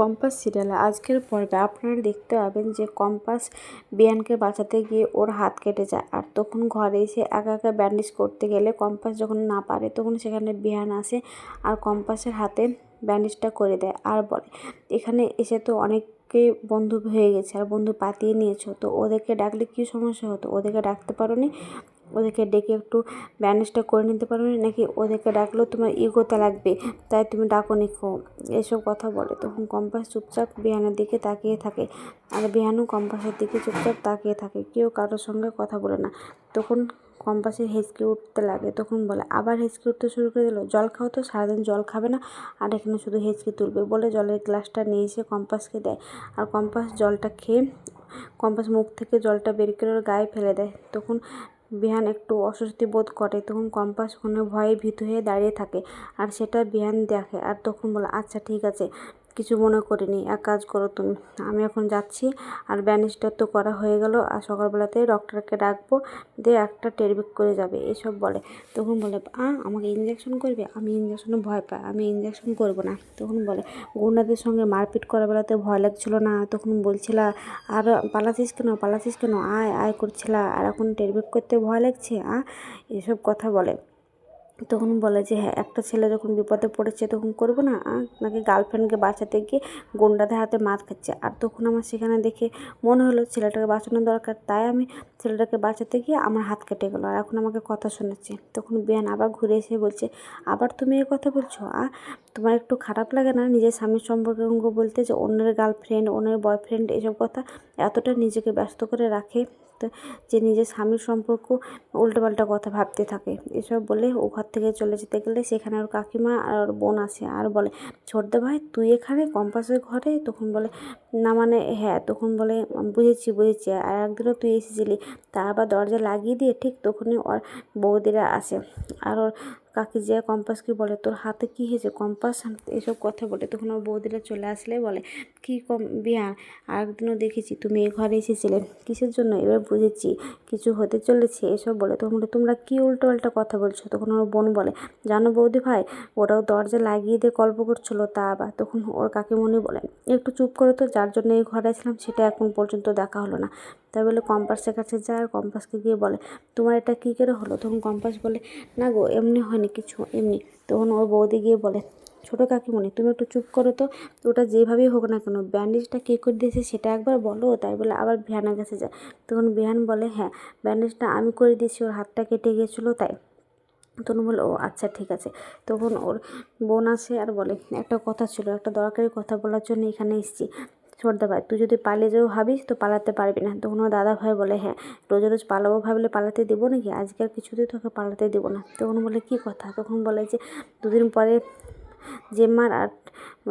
Compass সিরিয়ালে। আজকের পর্বে আপনারা দেখতে পাবেন যে কম্পাস বিয়ানকে বাঁচাতে গিয়ে ওর হাত কেটে যায় আর তখন ঘরে এসে একা একা ব্যান্ডেজ করতে গেলে কম্পাস যখন না পারে তখন সেখানে বিয়ান আসে আর কম্পাসের হাতে ব্যান্ডেজটা করে দেয় আর বলে, এখানে এসে তো অনেককে বন্ধু হয়ে গেছে আর বন্ধু পাতিয়ে নিয়েছো। তো ওদেরকে ডাকলে কী সমস্যা হতো? ওদেরকে ডাকতে পারো ওদেরকে ডেকে একটু ব্যান্ডেজটা করে নিতে পারো নি নাকি ওদেরকে ডাকলেও তোমার ইগোতে লাগবে, তাই তুমি ডাকো নিখো এসব কথা বলে তখন কম্পাস চুপচাপ বিহানের দিকে তাকিয়ে থাকে। আর বিহানও কম্পাসের দিকে চুপচাপ তাকিয়ে থাকে। কেউ কারোর সঙ্গে কথা বলে না। তখন কম্পাসে হেঁচকে উঠতে লাগে। তখন বলে, আবার হেঁচকে উঠতে শুরু করে দিল? জল খাও তো, সারাদিন জল খাবে না? আর এখানে শুধু হেঁচকে তুলবে। বলে জলের গ্লাসটা নিয়ে এসে কম্পাসকে দেয়। আর কম্পাস জলটা খেয়ে, কম্পাস মুখ থেকে জলটা বের করে ওর গায়ে ফেলে দেয়। তখন বিহান একটু অস্বস্তি বোধ করে, তখন কম্পাস কোনো ভয়ে ভীত হয়ে দাঁড়িয়ে থাকে। আর সেটা বিহান দেখে, আর তখন বলে আচ্ছা ঠিক আছে। কিছু মনে করিনি এক কাজ করো তুমি। আমি এখন যাচ্ছি আর ব্যানিস্টার তো করা হয়ে গেল আর সকালবেলাতে ডক্টরকে ডাকবো দিয়ে একটা টেরবিক করে যাবে, এসব বলে। তখন বলে, আ, আমাকে ইঞ্জেকশন করবে? আমি ইঞ্জেকশনে ভয় পাই, আমি ইঞ্জেকশন করব না। তখন বলে, গুন্ডাদের সঙ্গে মারপিট করার বেলাতে ভয় লাগছিল না? তখন বলছিলা, আর পালাছিস কেন? পালাছিস কেন? আয় আয় করছিলা, আর এখন টেরবিক করতে ভয় লাগছে? আ, এসব কথা বলে। তখন বলে যে হ্যাঁ একটা ছেলে যখন বিপদে পড়েছে তখন করব না নাকি গার্লফ্রেন্ডকে বাঁচাতে গিয়ে গুন্ডাদের হাতে মাছ খাচ্ছে। আর তখন আমার সেখানে দেখে মনে হলো ছেলেটাকে বাঁচানো দরকার, তাই আমি ছেলেটাকে বাঁচাতে গিয়ে আমার হাত কেটে গেলো। আর এখন আমাকে কথা শোনাচ্ছে। তখন বিয়ান আবার ঘুরে এসে বলছে, আবার তুমি এই কথা বলছো? আর তোমার একটু খারাপ লাগে না? নিজের স্বামীর সম্পর্কে বলতে যে, অন্যের গার্লফ্রেন্ড অন্যের বয়ফ্রেন্ড এসব কথা এতটা নিজেকে ব্যস্ত করে রাখে যে নিজের স্বামীর সম্পর্ক উল্টোপাল্টা কথা ভাবতে থাকে। এসব বলে ও ঘর থেকে চলে যেতে গেলে সেখানে ওর কাকিমা আর ওর বোন আসে আর বলে, ছোটদা ভাই, তুই এখানে কম্পাসের ঘরে? তখন বলে, না মানে হ্যাঁ। তখন বলে, বুঝেছি বুঝেছি। আর একদিনও তুই এসেছিলি। তা আবার দরজা লাগিয়ে দিয়ে ঠিক তখনই ওর বৌদিরা আসে। আর ওর কাকি যে কম্পাসকে বলে, তোর হাতে কী হয়েছে? কম্পাস এসব কথা বলে। তখন ওর বৌদিরা চলে আসলে বলে, কী কম, বিয়া? আরেকদিনও দেখেছি, তুমি এই ঘরে এসেছিলে। কিসের জন্য? এবার বুঝেছি, কিছু হতে চলেছে। এসব বলে। তখন বলে, তোমরা কী উল্টো পাল্টা কথা বলছো? তখন ওর বোন বলে, জানো বৌদি ভাই, ওরাও দরজা লাগিয়ে দিয়ে গল্প করছিল, তা আবার। তখন ওর কাকিমণি বলে, একটু চুপ করে তো, যার জন্য এই ঘরে ছিলাম সেটা এখন পর্যন্ত দেখা হলো না। তাই বলে কম্পাসের কাছে যায় আর কম্পাসকে গিয়ে বলে, তোমার এটা কী করে হলো? তখন কম্পাস বলে, না গো, এমনি হয়নি কিছু, এমনি। তখন ওর বৌদি গিয়ে বলে, ছোটো কাকিমণি, তুমি একটু চুপ করো তো, ওটা যেভাবেই হোক না কেন ব্যান্ডেজটা কে করে দিয়েছে সেটা একবার বলো? তাই বলে আবার বিহানের কাছে যায়। তখন বিহান বলে হ্যাঁ ব্যান্ডেজটা আমি করে দিয়েছি, ওর হাতটা কেটে গিয়েছিল তাই। তখন বলে, ও আচ্ছা ঠিক আছে। তখন ওর বোন আসে আর বলে, একটা কথা ছিল, একটা দরকারি কথা বলার জন্য এখানে এসেছি। ছোটদা ভাই তুই যদি পালিয়ে যাও ভাবিস তো পালাতে পারবি না। তখন ওর দাদা ভাই বলে হ্যাঁ রোজ রোজ পালাবো ভাবলে পালাতে দেবো নাকি? আজকে আর কিছুতেই তোকে পালাতে দেবো না। তখন বলে, কী কথা? তখন বলে যে, দুদিন পরে জেম্মার আর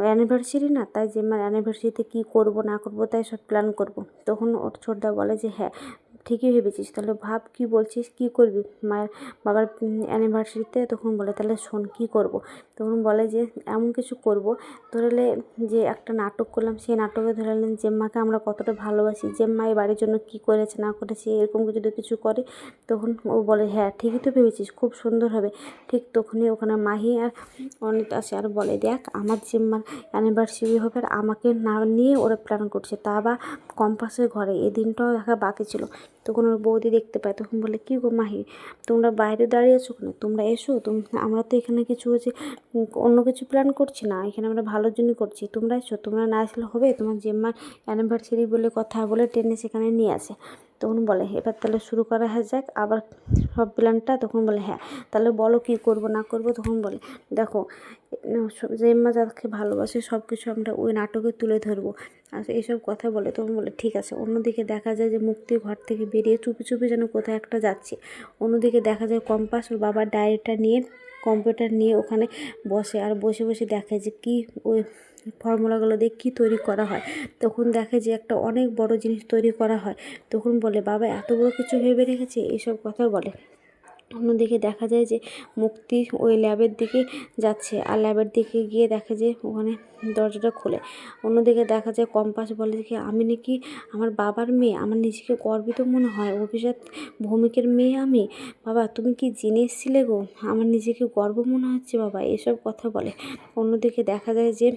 অ্যানিভার্সারি না, তাই জেম্মার অ্যানিভার্সারিতে কী করব না করব তাই সব প্ল্যান করব। তখন ওর ছোটদা বলে যে হ্যাঁ ঠিকই ভেবেছিস। তাহলে ভাব কী বলছিস? কী করবি? মায়ের বাবার অ্যানিভার্সারিতে তখন বলে, তাহলে শোন, কী করব? তখন বলে যে, এমন কিছু করব। ধরলে যে একটা নাটক করলাম, সেই নাটকে ধরলেন জেম্মাকে আমরা কতটা ভালোবাসি। জেম্মা এই বাড়ির জন্য কী করেছে, না করেছে, এরকম যদি কিছু করে? তখন ও বলে হ্যাঁ ঠিকই তো ভেবেছিস, খুব সুন্দর হবে। ঠিক তখনই ওখানে মাহি আর অনিত আসে আর বলে, দেখ, আমার জেম্মার অ্যানিভার্সারি হবে আর আমাকে না নিয়ে ওরা প্ল্যান করছে। তা বা কম্পাসের ঘরে এই দিনটাও দেখা বাকি ছিল। তখন ওর বৌদি দেখতে পায়, তখন বলে, কী গো মাহি, তোমরা বাইরে দাঁড়িয়ে আছো কেন? তোমরা এসো, তুমি, আমরা তো এখানে কিছু হচ্ছে অন্য কিছু প্ল্যান করছি না, এখানে আমরা ভালোর জন্য করছি, তোমরা এসো, তোমরা না আসলে হবে, তোমার জেম্মার অ্যানিভার্সারি বলে কথা বলে টেনে সেখানে নিয়ে আসে। তখন বলে, এবার তাহলে শুরু করা হয়ে যাক। আবার সব প্ল্যানটা তখন বলে হ্যাঁ তাহলে বলো কী করব, না করব? তখন বলে, দেখো জেম্মা যাকে ভালোবাসে সব কিছু আমরা ওই নাটকে তুলে ধরবো। আর এইসব কথা বলে, তখন বলে, ঠিক আছে। অন্যদিকে দেখা যায় যে মুক্তি ঘর থেকে বেরিয়ে চুপি চুপি যেন কোথায় একটা যাচ্ছে। অন্যদিকে দেখা যায় কম্পাস ওর বাবার ডায়েরিটা নিয়ে কম্পিউটার নিয়ে ওখানে বসে আর বসে বসে দেখে যে কী ওই ফর্মুলাগুলো দিয়ে কী তৈরি করা হয়। তখন দেখে যে একটা অনেক বড় জিনিস তৈরি করা হয়। তখন বলে, বাবা, এত বড় কিছু ভেবে রেখেছে? এইসব কথা বলে। অন্যদিকে দেখা যায় যে মুক্তি ওই ল্যাবের দিকে যাচ্ছে। আর ল্যাবের দিকে গিয়ে দেখে যে ওখানে দরজাটা খোলে। অন্যদিকে দেখা যায় কম্পাস বলে কি আমি নাকি আমার বাবার মেয়ে, আমার নিজেকে গর্বিত মনে হয়। অভিজাত ভৌমিকের মেয়ে আমি। বাবা, তুমি কি জেনে গো? আমার নিজেকে গর্ব মনে হচ্ছে, বাবা। এসব কথা বলে। অন্যদিকে দেখা যায় যে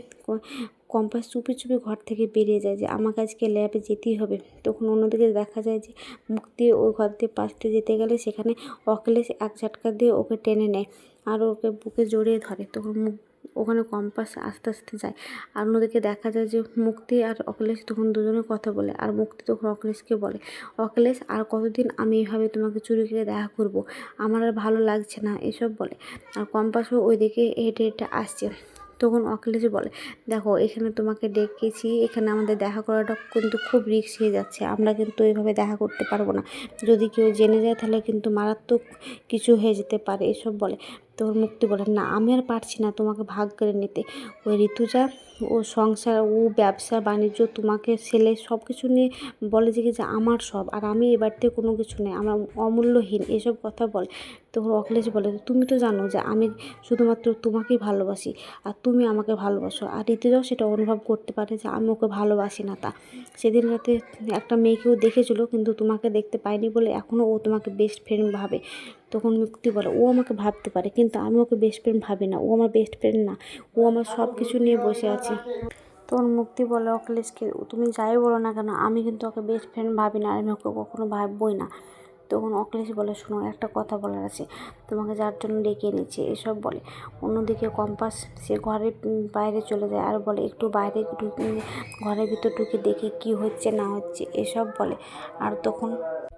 কম্পাস চুপি চুপি ঘর থেকে বেরিয়ে যায় যে, আমাকে আজকে ল্যাবে যেতেই হবে। তখন অন্যদিকে দেখা যায় যে মুক্তি ওই ঘর দিয়ে পাশতে যেতে গেলে সেখানে অখিলেশ এক ঝাটকা দিয়ে ওকে টেনে নেয় আর ওকে বুকে জড়িয়ে ধরে। তখন মুখ, ওখানে কম্পাস আস্তে আস্তে যায় আর অন্যদিকে দেখা যায় যে, মুক্তি আর অখিলেশ তখন দুজনে কথা বলে আর মুক্তি তখন অখিলেশকে বলে, অখিলেশ, আর কতদিন আমি এইভাবে তোমাকে চুরি করে দেখা করব? আমার আর ভালো লাগছে না। এসব বলে আর কম্পাসও ওইদিকে হেঁটে হেঁটে আসছে। তখন অখিলেশ বলে, দেখো, এখানে তোমাকে ডেকেছি, এখানে আমাদের দেখা করাটা কিন্তু খুব রিক্স হয়ে যাচ্ছে, আমরা কিন্তু এইভাবে দেখা করতে পারব না। যদি কেউ জেনে যায় তাহলে কিন্তু মারাত্মক কিছু হয়ে যেতে পারে, এসব বলে। তখন মুক্তি বলে না, আমি আর পারছি না তোমাকে ভাগ করে নিতে। ওই ঋতুজা, ও সংসার, ও ব্যবসা, বাণিজ্য, তোমাকে, ছেলে সব কিছু নিয়ে বলে যে কি যে আমার সব, আর আমি এ বাড়িতে কোনো কিছু নেই, আমার অমূল্যহীন, এসব কথা বলে। তখন অখিলেশ বলে, তুমি তো জানো যে আমি শুধুমাত্র তোমাকেই ভালোবাসি, আর তুমি আমাকে ভালোবাসো। আর ঋতুজাও সেটা অনুভব করতে পারে যে আমি ওকে ভালোবাসি না তা। সেদিন রাতে একটা মেয়েকেও দেখেছিল, কিন্তু তোমাকে দেখতে পাইনি বলে এখনও ও তোমাকে বেস্ট ফ্রেন্ড ভাবে। তখন মুক্তি বলে, ও আমাকে ভাবতে পারে, কিন্তু আমি ওকে বেস্ট ফ্রেন্ড ভাবি না, ও আমার বেস্ট ফ্রেন্ড না, ও আমার সব কিছু নিয়ে বসে আছে। তখন মুক্তি বলে অখিলেশকে তুমি যাই বলো না কেন, আমি কিন্তু ওকে বেস্ট ফ্রেন্ড ভাবি না, আমি ওকে কখনো ভাববই না। তখন অখিলেশ বলে, শোনো, একটা কথা বলার আছে, তোমাকে যার জন্য ডেকে এনেছি, এসব বলে। অন্যদিকে কম্পাস, সে ঘরের বাইরে চলে যায়, আর বলে, একটু বাইরে ঢুকে ঘরের ভিতর ঢুকে দেখে কি হচ্ছে, না হচ্ছে, এসব বলে। আর তখন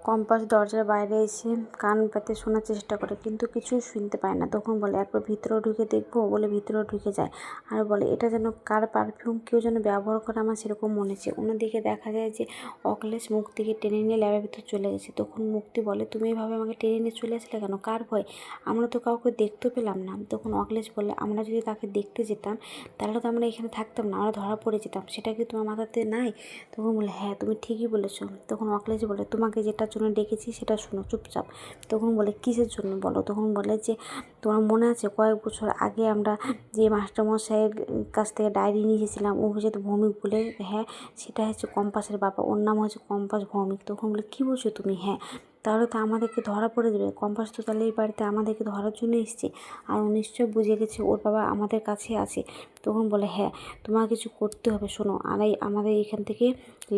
কম্পাস দরজার বাইরে এসে কান পেতে শোনার চেষ্টা করে, কিন্তু কিছুই শুনতে পায় না। তখন বলে, একবার ভিতরেও ঢুকে দেখব? বলে, ভিতরেও ঢুকে যায়। আর বলে, এটা যেন কার পারফিউম কেউ যেন ব্যবহার করে আমার সেরকম মনে হচ্ছে। অন্যদিকে দেখা যায় যে, অখিলেশ মুক্তিকে টেনে নিয়ে ল্যাবের ভিতর চলে গেছে। তখন মুক্তি বলে, তুমি এভাবে আমাকে টেনে নিয়ে চলে আসলে কেন? কার ভয়? আমরা তো কাউকে দেখতে পেলাম না। তখন অখিলেশ বলে, আমরা যদি তাকে দেখতে যেতাম, তাহলে তো আমরা এখানে থাকতাম না, আমরা ধরা পড়ে যেতাম। সেটা কি তোমার মাথাতে নাই? তখন বলে হ্যাঁ তুমি ঠিকই বলেছ। তখন অখিলেশ বলে, তোমাকে যেটার জন্য ডেকেছি, সেটা শোনো, চুপচাপ। তখন বলে, কিসের জন্য বলো? তখন বলে যে, তোমার মনে আছে, কয়েক বছর আগে আমরা যে মাস্টারমশাইয়ের কাছ থেকে ডায়েরি নিয়ে ও হচ্ছে ভৌমিক বলে হ্যাঁ সেটা হচ্ছে কম্পাসের বাবা, ওর নাম হচ্ছে কম্পাস ভৌমিক। তখন বলে, কী বলছো তুমি? হ্যাঁ তাহলে তো আমাদেরকে ধরা পড়ে যাবে। কম্পাস তো তাহলে এই বাড়িতে আমাদেরকে ধরার জন্য এসছে। আর ও নিশ্চয় বুঝে গেছে, ওর বাবা আমাদের কাছে আছে। তখন বলে হ্যাঁ তোমার কিছু করতে হবে, শোনো। আর এই আমাদের এখান থেকে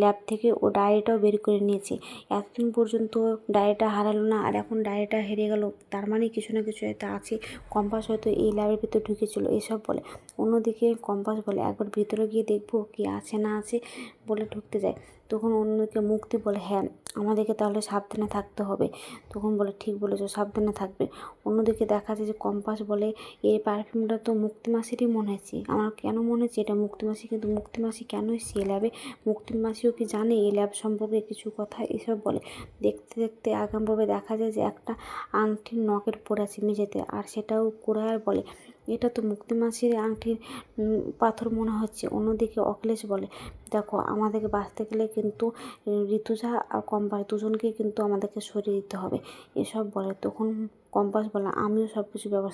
ল্যাব থেকে ও ডায়েরিটাও বের করে নিয়েছে। এতদিন পর্যন্ত ডায়েরিটা হারালো না, আর এখন ডায়েরিটা হেরে গেল। তার মানে কিছু না কিছু হয়তো আছে। কম্পাস হয়তো এই ল্যাবের ভিতর ঢুকেছিল। এসব বলে। অন্যদিকে কম্পাস বলে, একবার ভিতরে গিয়ে দেখব কি আছে না আছে বলে ঢুকতে যায়। তখন অন্যদিকে মুক্তি বলে হ্যাঁ আমাদেরকে তাহলে সাবধানে থাকতে হবে। তখন বলে, ঠিক বলেছ, সাবধানে থাকবে। অন্যদিকে দেখা যায় যে কম্পাস বলে এই পারফিউমটা তো মুক্তি মাসিরই মনে হচ্ছে। আমার কেন মনে হচ্ছে এটা মুক্তি মাসি? কিন্তু মুক্তি মাসি কেন এসছে ল্যাবে মুক্তি মাসিও কি জানে এই ল্যাব সম্পর্কে কিছু কথা? এসব বলে। দেখতে দেখতে আগামভাবে দেখা যায় যে একটা আংটির নখের পড়ে আছে মেঝেতে আর সেটাও কোরায়ার বলে এটা তো মুক্তি মাসির আংটির পাথর মনে হচ্ছে। অন্যদিকে অখিলেশ বলে, দেখো, আমাদেরকে বাঁচতে গেলে কিন্তু, ঋতুজা আর কম্পাস দুজনকেই কিন্তু আমাদেরকে সরিয়ে দিতে হবে। এসব বলে। তখন কম্পাস বলে, আমিও সব কিছু ব্যবস্থা